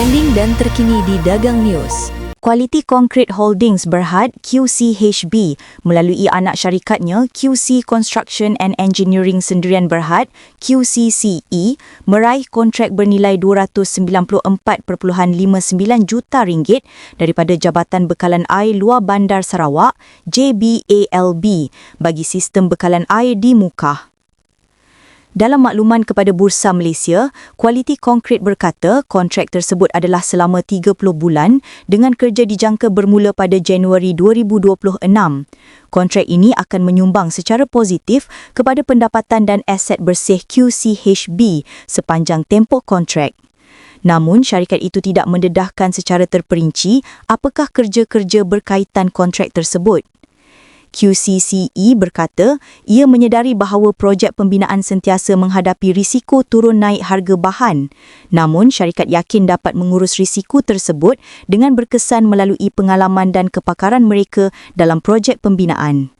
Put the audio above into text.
trending dan terkini di Dagang News. Quality Concrete Holdings Berhad QCHB melalui anak syarikatnya QC Construction and Engineering Sendirian Berhad QCCE meraih kontrak bernilai 294.59 juta ringgit daripada Jabatan Bekalan Air Luar Bandar Sarawak JBALB bagi sistem bekalan air di Mukah. Dalam makluman kepada Bursa Malaysia, Kualiti Konkrit berkata kontrak tersebut adalah selama 30 bulan dengan kerja dijangka bermula pada Januari 2026. Kontrak ini akan menyumbang secara positif kepada pendapatan dan aset bersih QCHB sepanjang tempoh kontrak. Namun, syarikat itu tidak mendedahkan secara terperinci apakah kerja-kerja berkaitan kontrak tersebut. QCCE berkata ia menyedari bahawa projek pembinaan sentiasa menghadapi risiko turun naik harga bahan. Namun, syarikat yakin dapat mengurus risiko tersebut dengan berkesan melalui pengalaman dan kepakaran mereka dalam projek pembinaan.